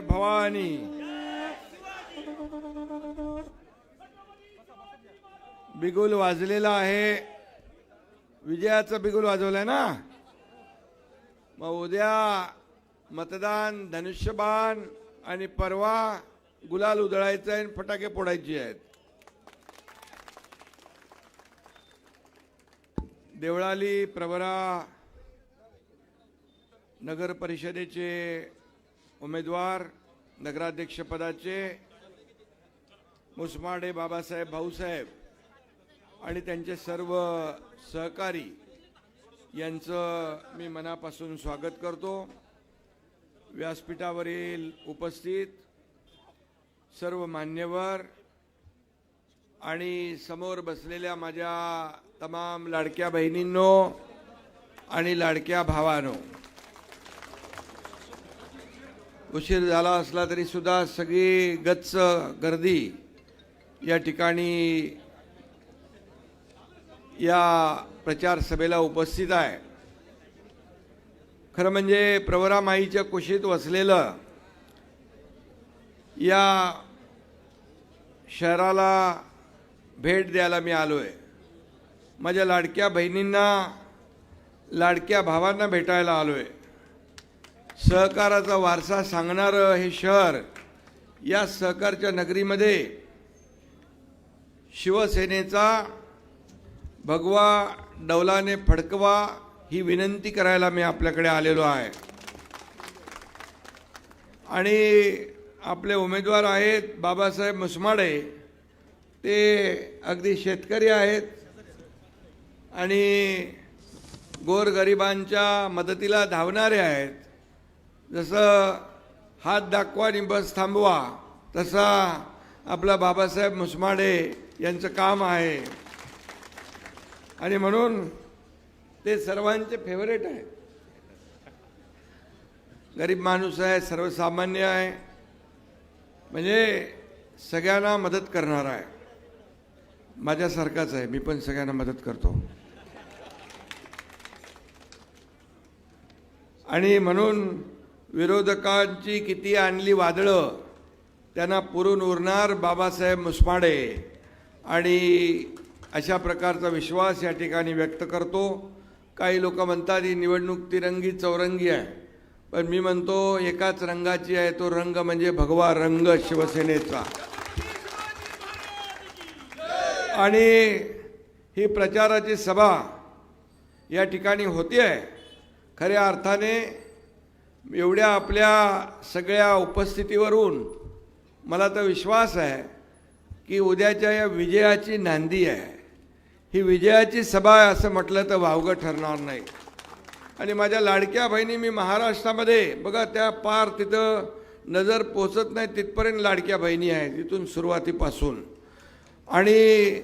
भवानी। बिगुल वाजलेला आहे. विजयाचं बिगुल वाजवलंय ना? मग उद्या मतदान धनुष्यबाण आणि परवा गुलाल उधळायचं आहे आणि फटाके फोडायचे आहेत. देवळाली प्रवरा नगर परिषदेचे उमेदवार नगराध्यक्षपदाचे मुसमाडे बाबासाहेब भाऊसाहेब आणि त्यांचे सर्व सहकारी यांचं मी मनापासून स्वागत करतो. व्यासपीठावरील उपस्थित सर्व मान्यवर आणि समोर बसलेल्या माझ्या तमाम लाडक्या बहिणींनो आणि लाडक्या भावानो उशीर झाला असला तरी सुद्धा सगळी गच्च गर्दी या ठिकाणी या प्रचार सभेला उपस्थित आहे. खरं म्हणजे प्रवरामाईच्या कुशीत वसलेलं या शहराला भेट द्यायला मी आलो आहे माझ्या लाडक्या बहिणींना लाडक्या भावांना भेटायला आलो आहे सहकाराचा वारसा सांगणारं हे शहर या सहकारच्या नगरीमध्ये शिवसेनेचा भगवा डौलाने फडकवा ही विनंती करायला मी आपल्याकडे आलेलो आहे. आणि आपले उमेदवार आहेत बाबासाहेब मुसमाडे. ते अगदी शेतकरी आहेत. आणि गोरगरिबांच्या मदतीला धावणारे आहेत. जसं हात दाखवा आणि बस थांबवा. तसा आपला बाबासाहेब मुसमाडे यांचं काम आहे. आणि म्हणून ते सर्वांचे फेवरेट आहे. गरीब माणूस आहे सर्वसामान्य आहे. म्हणजे सगळ्यांना मदत करणारा आहे. माझ्यासारखाच आहे मी पण सगळ्यांना मदत करतो. आणि म्हणून विरोधकांची किती आणली वादळं त्यांना पुरून उरणार बाबासाहेब मुसमाडे. आणि अशा प्रकारचा विश्वास या ठिकाणी व्यक्त करतो. काही लोक म्हणतात ही निवडणूक तिरंगी चौरंगी आहे. पण मी म्हणतो एकाच रंगाची आहे तो रंग म्हणजे भगवा रंग शिवसेनेचा. आणि ही प्रचाराची सभा या ठिकाणी होती आहे खऱ्या अर्थाने एवढ्या आपल्या सगळ्या उपस्थितीवरून मला तर विश्वास आहे की उद्याच्या या विजयाची नांदी आहे. ही विजयाची सभा आहे असं म्हटलं तर वावगं ठरणार नाही. आणि माझ्या लाडक्या बहिणी मी महाराष्ट्रामध्ये बघा त्या पार तिथं नजर पोचत नाही तिथपर्यंत लाडक्या बहिणी आहेत तिथून सुरुवातीपासून. आणि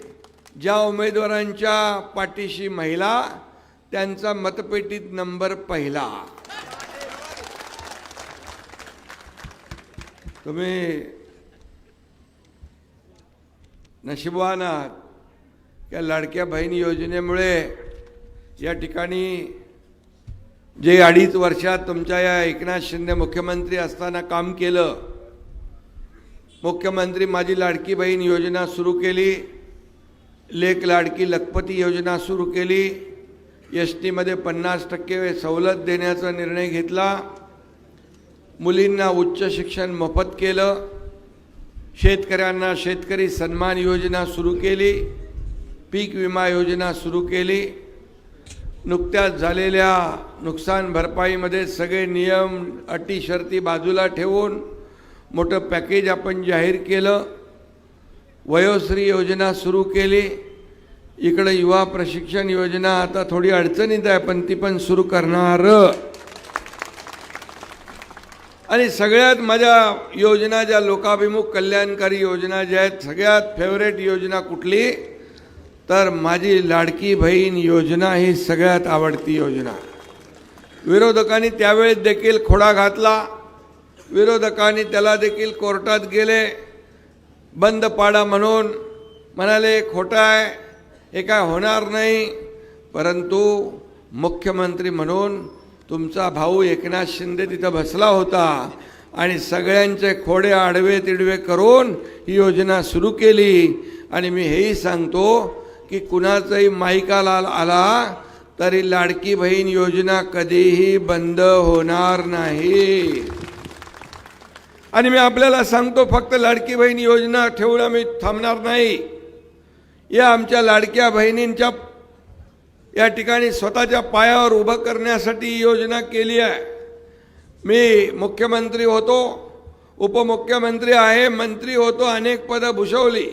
ज्या उमेदवारांच्या पाठीशी महिला त्यांचा मतपेटीत नंबर पहिला. तुम्ही नशिबवान आहात या लाडक्या बहीण योजनेमुळे या ठिकाणी जे अडीच वर्षात तुमच्या या एकनाथ शिंदे मुख्यमंत्री असताना काम केलं मुख्यमंत्री माझी लाडकी बहीण योजना सुरू केली लेख लाडकी लखपती योजना सुरू केली एस टीमध्ये पन्नास टक्के सवलत देण्याचा निर्णय घेतला मुलींना उच्च शिक्षण मोफत केलं. शेतकऱ्यांना शेतकरी सन्मान योजना सुरू केली. पीक विमा योजना सुरू केली. नुकत्याच झालेल्या नुकसान भरपाईमध्ये सगळे नियम अटी शर्ती बाजूला ठेवून मोठं पॅकेज आपण जाहीर केलं. वयोश्री योजना सुरू केली. इकडं युवा प्रशिक्षण योजना आता थोडी अडचणीत आहे पण ती पण सुरू करणार. आणि सगळ्यात माझ्या योजना ज्या लोकाभिमुख कल्याणकारी योजना ज्या आहेत सगळ्यात फेवरेट योजना कुठली? तर माझी लाडकी बहीण योजना ही सगळ्यात आवडती योजना. विरोधकांनी त्यावेळेस देखील खोडा घातला. विरोधकांनी त्याला देखील कोर्टात गेले. बंद पाडा म्हणून म्हणाले खोटं आहे हे काय होणार नाही. परंतु मुख्यमंत्री म्हणून तुमचा भाऊ एकनाथ शिंदे तिथं बसला होता आणि सगळ्यांचे खोडे आडवे तिडवे करून ही योजना सुरू केली. आणि मी हेही सांगतो की कुणाचाही माईकाला आला तरी लाडकी बहीण योजना कधीही बंद होणार नाही. आणि मी आपल्याला सांगतो फक्त लाडकी बहीण योजना ठेवणं मी थांबणार नाही. या आमच्या लाडक्या बहिणींच्या या ठिकाणी स्वतःच्या पायावर उभं करण्यासाठी योजना केली आहे. मी मुख्यमंत्री होतो उपमुख्यमंत्री आहे मंत्री होतो अनेक पदं भूषवली.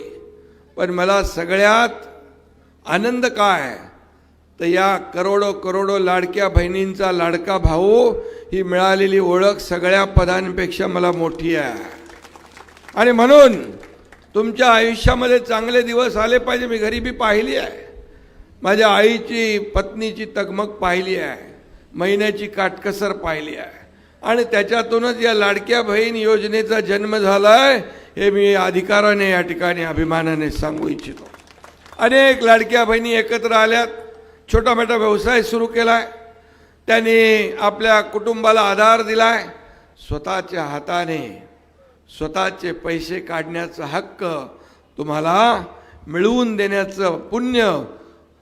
पण मला सगळ्यात आनंद काय? तर या करोडो करोडो लाडक्या बहिणींचा लाडका भाऊ ही मिळालेली ओळख सगळ्या पदांपेक्षा मला मोठी आहे. आणि म्हणून तुमच्या आयुष्यामध्ये चांगले दिवस आले पाहिजे मी गरिबी पाहिली आहे. माझ्या आईची पत्नीची तगमग पाहिली आहे. महिन्याची काटकसर पाहिली आहे. आणि त्याच्यातूनच या लाडक्या बहीण योजनेचा जन्म झाला आहे हे मी अधिकाराने या ठिकाणी अभिमानाने सांगू इच्छितो. अनेक लाडक्या बहिणी एकत्र आल्यात छोटा मोठा व्यवसाय सुरू केलाय. त्यांनी आपल्या कुटुंबाला आधार दिलाय. स्वतःच्या हाताने स्वतःचे पैसे काढण्याचा हक्क तुम्हाला मिळवून देण्याचं पुण्य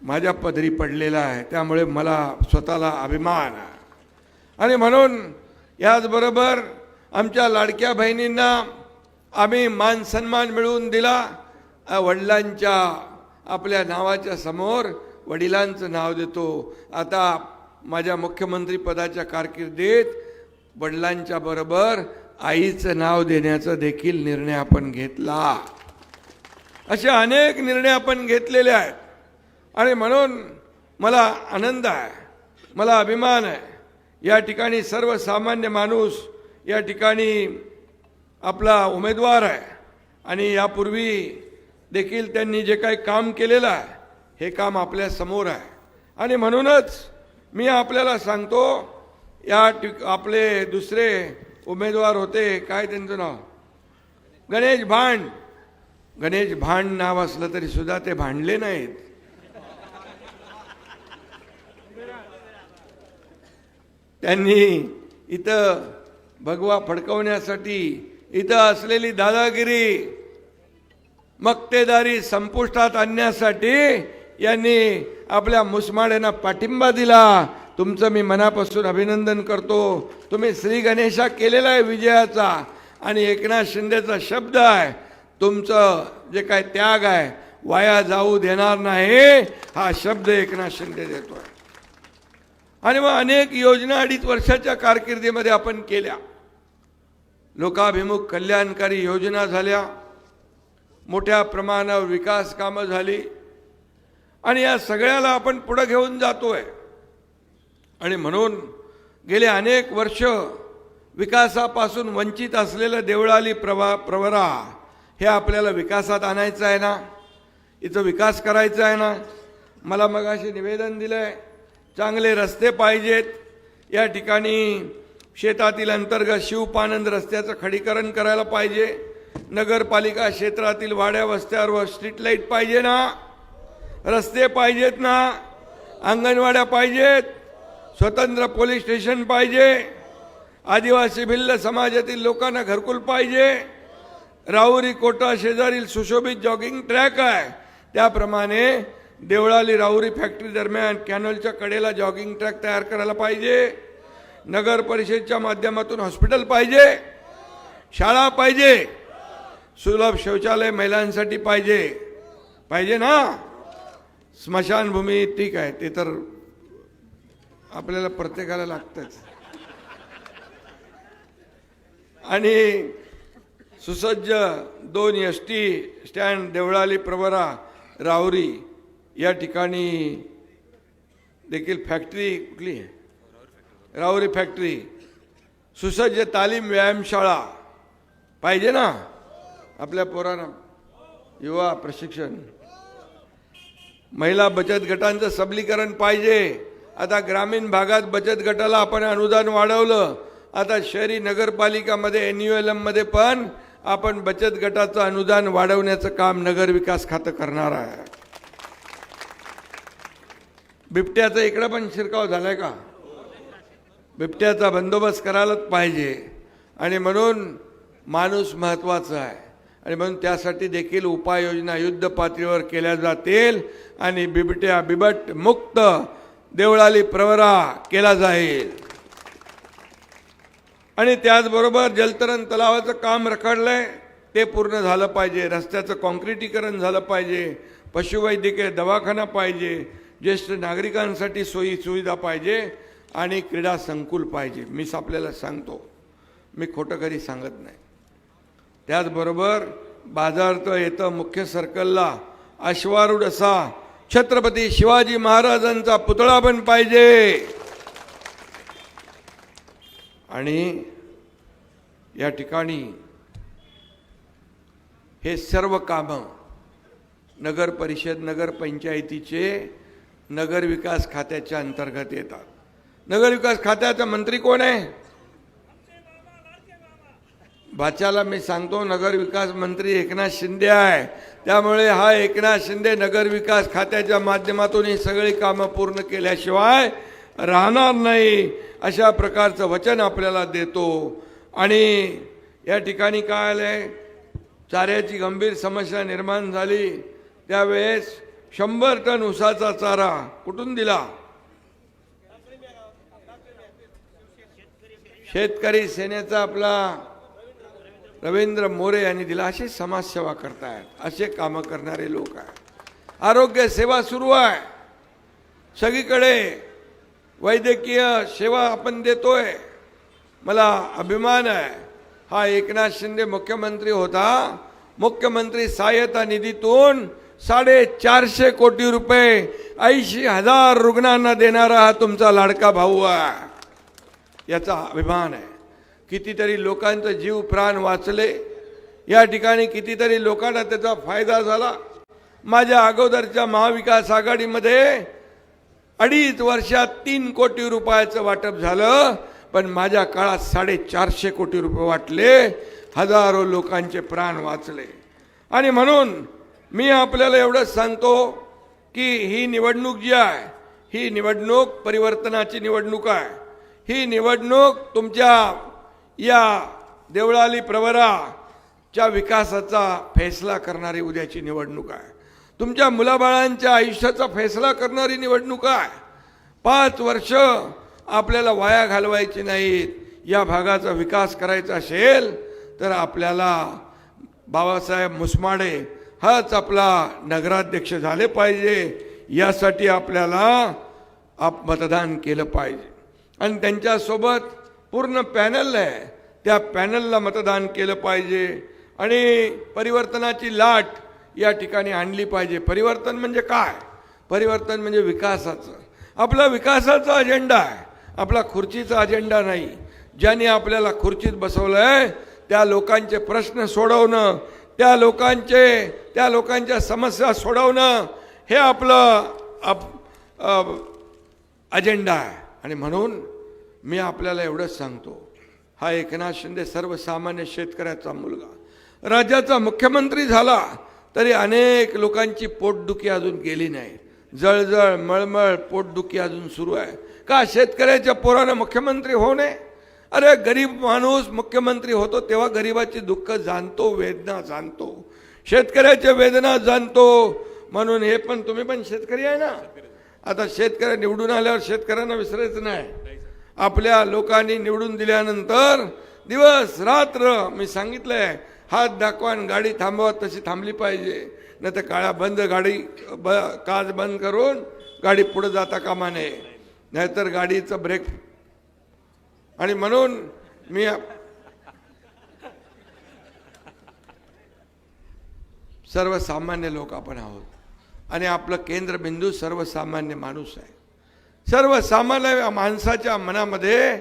माझ्या पदरी पडलेला आहे त्यामुळे मला स्वतःला अभिमान आहे. आणि म्हणून याचबरोबर आमच्या लाडक्या बहिणींना आम्ही मान सन्मान मिळवून दिला. वडिलांच्या आपल्या नावाच्या समोर वडिलांचं नाव देतो. आता माझ्या मुख्यमंत्री पदाच्या कारकिर्दीत वडिलांच्या बरोबर आईचं नाव देण्याचा देखील निर्णय आपण घेतला. असे अनेक निर्णय आपण घेतलेले आहेत. आणि म्हणून मला आनंद आहे मला अभिमान आहे. या ठिकाणी सर्वसामान्य माणूस या ठिकाणी आपला उमेदवार आहे. आणि यापूर्वी देखील त्यांनी जे काही काम केलेलं आहे हे काम आपल्यासमोर आहे. आणि म्हणूनच मी आपल्याला सांगतो या ठिक आपले दुसरे उमेदवार होते काय त्यांचं नाव? गणेश भांड. गणेश भांड नाव असलं तरी सुद्धा ते भांडले नाहीत. त्यांनी इथं भगवा फडकवण्यासाठी इथं असलेली दादागिरी मक्तेदारी संपुष्टात आणण्यासाठी यांनी आपल्या मुसमाड्यांना पाठिंबा दिला. तुमचं मी मनापासून अभिनंदन करतो. तुम्ही श्री गणेशा केलेला आहे विजयाचा आणि एकनाथ शिंदेचा शब्द आहे. तुमचं जे काय त्याग आहे वाया जाऊ देणार नाही हा शब्द एकनाथ शिंदे देतोय. आणि मग अनेक योजना अडीच वर्षाच्या कारकिर्दीमध्ये आपण केल्या. लोकाभिमुख कल्याणकारी योजना झाल्या. मोठ्या प्रमाणावर विकास कामं झाली. आणि या सगळ्याला आपण पुढं घेऊन जातो आहे आणि म्हणून गेले अनेक वर्ष विकासापासून वंचित असलेलं देवळाली प्रवा प्रवरा हे आपल्याला विकासात आणायचं आहे ना? इथं विकास करायचा आहे ना? मला मगाशी निवेदन दिलं आहे चांगले रस्ते पाहिजेत. या ठिकाणी शेतातील अंतर्गत शिवपानंद रस्त्याचं खडीकरण करायला पाहिजे. नगरपालिका क्षेत्रातील वाड्या वस्त्यावर स्ट्रीट लाइट पाहिजे ना. रस्ते पाहिजेत ना. अंगणवाड्या पाहिजेत. स्वतंत्र पोलीस स्टेशन पाहिजे. आदिवासी भिल्ल समाजातील लोकांना घरकुल पाहिजे. राहुरी कोटा शेजारील सुशोभित जॉगिंग ट्रॅक आहे. त्याप्रमाणे देवळाली राहुरी फॅक्टरी दरम्यान कॅनलच्या कडेला जॉगिंग ट्रॅक तयार करायला पाहिजे. नगर परिषदच्या माध्यमातून हॉस्पिटल पाहिजे. शाळा पाहिजे. सुलभ शौचालय महिलांसाठी पाहिजे. पाहिजे ना? स्मशानभूमी ठीक आहे ते तर आपल्याला प्रत्येकाला लागतंच. आणि सुसज्ज दोन S T stand Deolali Pravara Rahuri या ठिकाणी देखील फॅक्टरी कुठली आहे? राहुरी फॅक्टरी. सुसज्ज तालीम व्यायामशाळा. पाहिजे ना? आपल्या पोरांना. युवा प्रशिक्षण. महिला बचत गटांचं सबलीकरण पाहिजे. आता ग्रामीण भागात बचत गटाला आपण अनुदान वाढवलं. आता शहरी नगरपालिकामध्ये एन यू एल एममध्ये पण आपण बचत गटाचं अनुदान वाढवण्याचं काम नगर विकास खातं करणार आहे. बिबट्याचा इकडं पण शिरकाव झालाय का? बिबट्याचा बंदोबस्त करायलाच पाहिजे. आणि म्हणून माणूस महत्त्वाचा आहे. आणि म्हणून त्यासाठी देखील उपाययोजना युद्ध पातळीवर केल्या जातील आणि बिबट्या बिबट मुक्त देवळाली प्रवरा केला जाईल. आणि त्याचबरोबर जलतरण तलावाचं काम रखडलंय. ते पूर्ण झालं पाहिजे. रस्त्याचं कॉन्क्रिटीकरण झालं पाहिजे. पशुवैद्यकीय दवाखाना पाहिजे. ज्येष्ठ नागरिकांसाठी सोयी सुविधा पाहिजे आणि क्रीडा संकुल पाहिजे. मीच आपल्याला सांगतो. मी खोटं कधी सांगत नाही. त्याचबरोबर बाजार तर येतं मुख्य सर्कलला. अश्वारूढ असा छत्रपती शिवाजी महाराजांचा पुतळा पण पाहिजे. आणि या ठिकाणी हे सर्व कामं नगर परिषद नगर नगरविकास नगर विकास खात्याच्या अंतर्गत येतात. नगर विकास खात्याचा मंत्री कोण आहे? बाच्याला मी सांगतो नगर विकास मंत्री एकनाथ शिंदे आहे. त्यामुळे हा एकनाथ शिंदे नगर विकास खात्याच्या माध्यमातून ही सगळी कामं पूर्ण केल्याशिवाय राहणार नाही अशा प्रकारचं वचन आपल्याला देतो. आणि या ठिकाणी काय आलंय? चाऱ्याची गंभीर समस्या निर्माण झाली. त्यावेळेस शंभर टन उसाचा चारा कुठून दिला? शेतकरी सेनेचा आपला रवींद्र मोरे यांनी दिला. अशी समाजसेवा करतायत. असे कामं करणारे लोक आहेत. आरोग्य सेवा सुरू आहे. सगळीकडे वैद्यकीय सेवा आपण देतोय. मला अभिमान आहे. हा एकनाथ शिंदे मुख्यमंत्री होता. मुख्यमंत्री सहाय्यता निधीतून साडेचारशे कोटी रुपये ऐंशी हजार रुग्णांना देणारा हा तुमचा लाडका भाऊ आहे. याचा अभिमान आहे. कितीतरी लोकांचं जीव प्राण वाचले. या ठिकाणी कितीतरी लोकांना त्याचा फायदा झाला. माझ्या अगोदरच्या महाविकास आघाडीमध्ये अडीच वर्षात तीन कोटी रुपयाचं वाटप झालं पण माझ्या काळात साडेचारशे कोटी रुपये वाटले. हजारो लोकांचे प्राण वाचले. आणि म्हणून मी आपल्याला एवढंच सांगतो की ही निवडणूक जी आहे ही निवडणूक परिवर्तनाची निवडणूक आहे. ही निवडणूक तुमच्या या देवळाली प्रवराच्या विकासाचा फैसला करणारी उद्याची निवडणूक आहे. तुमच्या मुलाबाळांच्या आयुष्याचा फैसला करणारी निवडणूक आहे. पाच वर्ष आपल्याला वाया घालवायची नाहीत. या भागाचा विकास करायचा असेल तर आपल्याला बाबासाहेब मुसमाडे हाच आपला नगराध्यक्ष झाले पाहिजे. यासाठी आपल्याला आप मतदान केलं पाहिजे. आणि त्यांच्यासोबत पूर्ण पॅनल आहे. त्या पॅनलला मतदान केलं पाहिजे. आणि परिवर्तनाची लाट या ठिकाणी आणली पाहिजे. परिवर्तन म्हणजे काय? परिवर्तन म्हणजे विकासाचं. आपला विकासाचा अजेंडा आहे. आपला खुर्चीचा अजेंडा नाही. ज्यांनी आपल्याला खुर्चीत बसवलं आहे त्या लोकांचे प्रश्न सोडवणं त्या लोकांचे त्या लोकांच्या समस्या सोडवणं हे आपलं अप अजेंडा आहे. आणि म्हणून मी आपल्याला एवढंच सांगतो हा एकनाथ शिंदे सर्वसामान्य शेतकऱ्याचा मुलगा. राज्याचा मुख्यमंत्री झाला तरी अनेक लोकांची पोटदुखी अजून गेली नाही. जळजळ मळमळ पोटदुखी अजून सुरू आहे. का शेतकऱ्याच्या पोरानं मुख्यमंत्री होऊ नये? अरे गरीब माणूस मुख्यमंत्री होतो तेव्हा गरिबाची दुःख जाणतो वेदना जाणतो. शेतकऱ्याच्या वेदना जाणतो. म्हणून हे पण तुम्ही पण शेतकरी आहे ना? आता शेतकऱ्या निवडून आल्यावर शेतकऱ्यांना विसरायचं नाही. आपल्या लोकांनी निवडून दिल्यानंतर दिवस रात्र मी सांगितलंय हात दाखवा आणि गाडी थांबवा तशी थांबली पाहिजे. नाही तर काळ्या बंद गाडी ब काच बंद करून गाडी पुढे जाता कामा नये. नाहीतर गाडीचं ब्रेक आणि म्हणून मी सर्वसामान्य लोक आपण आहोत. आणि आपलं केंद्रबिंदू सर्वसामान्य माणूस आहे. सर्वसामान्य माणसाच्या मनामध्ये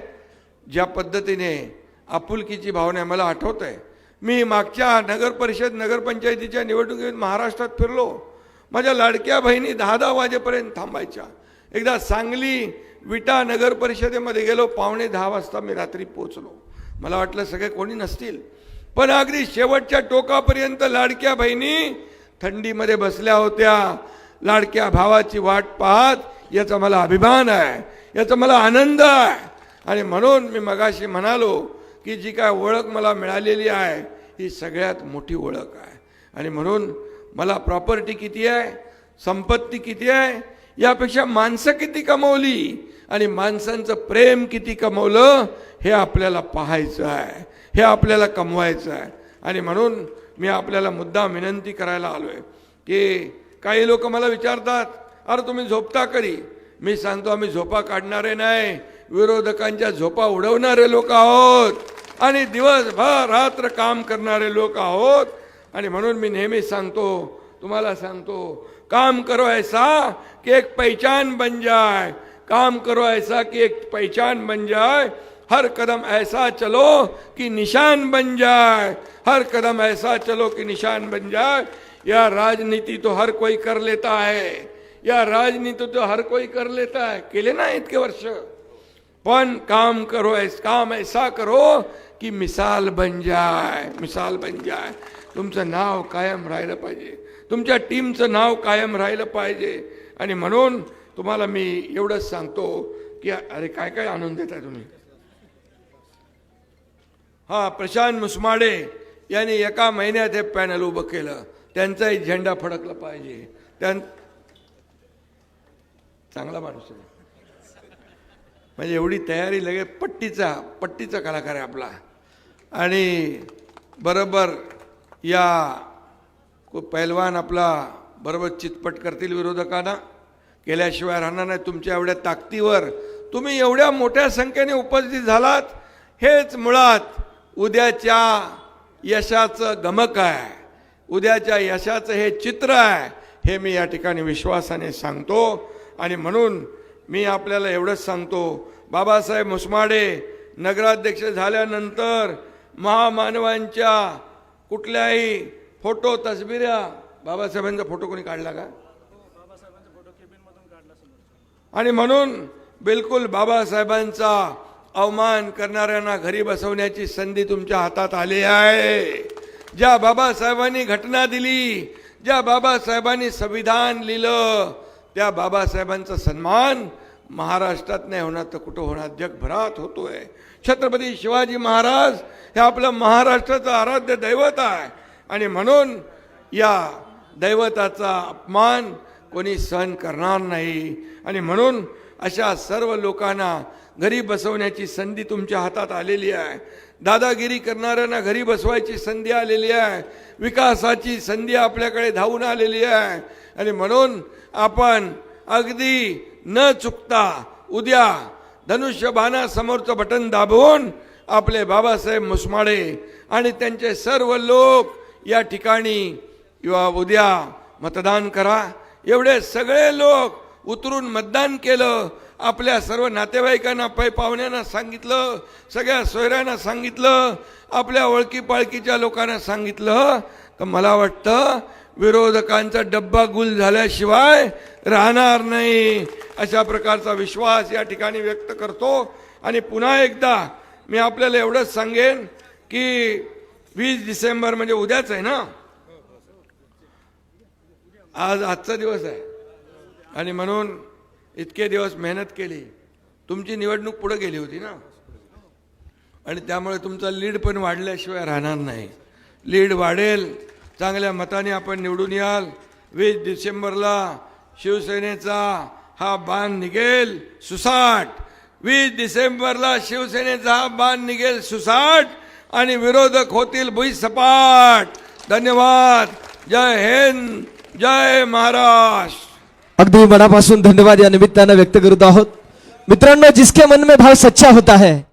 ज्या पद्धतीने आपुलकीची भावना आहे, मला आठवत आहे मी मागच्या नगरपरिषद नगरपंचायतीच्या निवडणुकीत महाराष्ट्रात फिरलो. माझ्या लाडक्या बहिणी दहा दहा वाजेपर्यंत थांबायच्या. एकदा सांगली विटा नगर परिषदेमध्ये गेलो पावणे दहा वाजता मी रात्री पोचलो मला वाटलं सगळे कोणी नसतील. पण अगदी शेवटच्या टोकापर्यंत लाडक्या बहिणी थंडीमध्ये बसल्या होत्या. लाडक्या भावाची वाट पाहत याचा मला अभिमान आहे याचा मला आनंद आहे. आणि म्हणून मी मगाशी म्हणालो की जी काय ओळख मला मिळालेली आहे ही सगळ्यात मोठी ओळख आहे. आणि म्हणून मला प्रॉपर्टी किती आहे संपत्ती किती आहे यापेक्षा माणसं किती कमवली आणि माणसांचं प्रेम किती कमवलं हे आपल्याला पाहायचं आहे. हे आपल्याला कमवायचं आहे. आणि म्हणून मी आपल्याला मुद्दा विनंती करायला आलो आहे की काही लोक मला विचारतात अरे तुम्ही झोपता करी मी सांगतो आम्ही झोपा काढणारे नाही. विरोधकांच्या झोपा उडवणारे लोक आहोत. आणि दिवसभर रात्र काम करणारे लोक आहोत. आणि म्हणून मी नेहमी सांगतो तुम्हाला सांगतो काम करो ऐसा कि एक पहचान बन जाए। काम करो ऐसा कि एक पहचान बन जाए। हर कदम ऐसा चलो कि निशान बन जाए। हर कदम ऐसा चलो कि निशान बन जाए। या राजनीति तो हर कोई कर लेता है। या राजनीति तो हर कोई कर लेता है। केले ना इतके वर्ष? पण काम करो ऐस, काम ऐसा करो की मिसाल बन जाय मिसाल बन जाय तुमचं नाव कायम राहिलं पाहिजे तुमच्या टीमचं नाव कायम राहिलं पाहिजे आणि म्हणून तुम्हाला मी एवढंच सांगतो की अरे काय काय आणून देताय तुम्ही. हा प्रशांत मुसमाडे यांनी एका महिन्यात हे पॅनल उभं केलं. त्यांचाही झेंडा फडकला पाहिजे. त्यां चांगला माणूस आहे. म्हणजे एवढी तयारी लगेच पट्टीचा पट्टीचा कलाकार आहे आपला. आणि बरोबर या को- पैलवान आपला बरोबर चितपट करतील विरोधकांना. केल्याशिवाय राहणार नाही तुमच्या एवढ्या ताकदीवर. तुम्ही एवढ्या मोठ्या संख्येने उपस्थित झालात हेच मुळात उद्याच्या यशाचं गमक आहे. उद्याच्या यशाचं हे चित्र आहे हे मी या ठिकाणी विश्वासाने सांगतो. आणि म्हणून मी आपल्याला एवढंच सांगतो बाबासाहेब मुसमाडे नगराध्यक्ष झाल्यानंतर महामानवांच्या कुठल्याही फोटो तस्बिऱ्या बाबासाहेबांचा फोटो कोणी काढला का? आणि म्हणून बिलकुल बाबासाहेबांचा अवमान करणाऱ्यांना घरी बसवण्याची संधी तुमच्या हातात आली आहे. ज्या बाबासाहेबांनी घटना दिली ज्या बाबासाहेबांनी संविधान लिहिलं त्या बाबासाहेबांचा सन्मान महाराष्ट्रात नाही होणार तर कुठं होणार? जगभरात होतोय. छत्रपती शिवाजी महाराज हे आपलं महाराष्ट्राचं आराध्य दैवत आहे. आणि म्हणून या दैवताचा अपमान कोणी सहन करणार नाही. आणि म्हणून अशा सर्व लोकांना घरी बसवण्याची संधी तुमच्या हातात आलेली आहे. दादागिरी करणाऱ्यांना घरी बसवायची संधी आलेली आहे. विकासाची संधी आपल्याकडे धावून आलेली आहे. आणि म्हणून आपण अगदी न चुकता उद्या धनुष्यबाणासमोरचं बटन दाबवून आपले बाबासाहेब मुसमाडे आणि त्यांचे सर्व लोक या ठिकाणी किंवा उद्या मतदान करा. एवढे सगळे लोक उतरून मतदान केलं. आपल्या सर्व नातेवाईकांना पै पाहुण्यांना सांगितलं. सगळ्या सोयऱ्यांना सांगितलं. आपल्या ओळखी पाळखीच्या लोकांना सांगितलं. तर मला वाटतं विरोधकांचा डब्बा गुल झाल्याशिवाय राहणार नाही. अशा प्रकारचा विश्वास या ठिकाणी व्यक्त करतो. आणि पुन्हा एकदा मी आपल्याला एवढंच सांगेन की वीस डिसेंबर म्हणजे उद्याच आहे ना? आज आजचा दिवस आहे. आणि म्हणून इतके दिवस मेहनत केली. तुमची निवडणूक पुढे गेली होती ना? आणि त्यामुळे तुमचा लीड पण वाढल्याशिवाय राहणार नाही. लीड वाढेल. चांगल्या मताने आपण निवडून याल. वीस डिसेंबरला शिवसेनेचा हा बाण निघेल सुसाट. वीस डिसेंबरला शिवसेनेचा हा बाण निघेल सुसाट. आणि विरोधक होतील भुईसपाट. धन्यवाद. जय हिंद. जय महाराष्ट्र अगदी मनापासून धन्यवाद या निमित्तानं व्यक्त करत आहोत. मित्रांनो जिसके मन में भाव सच्चा होता है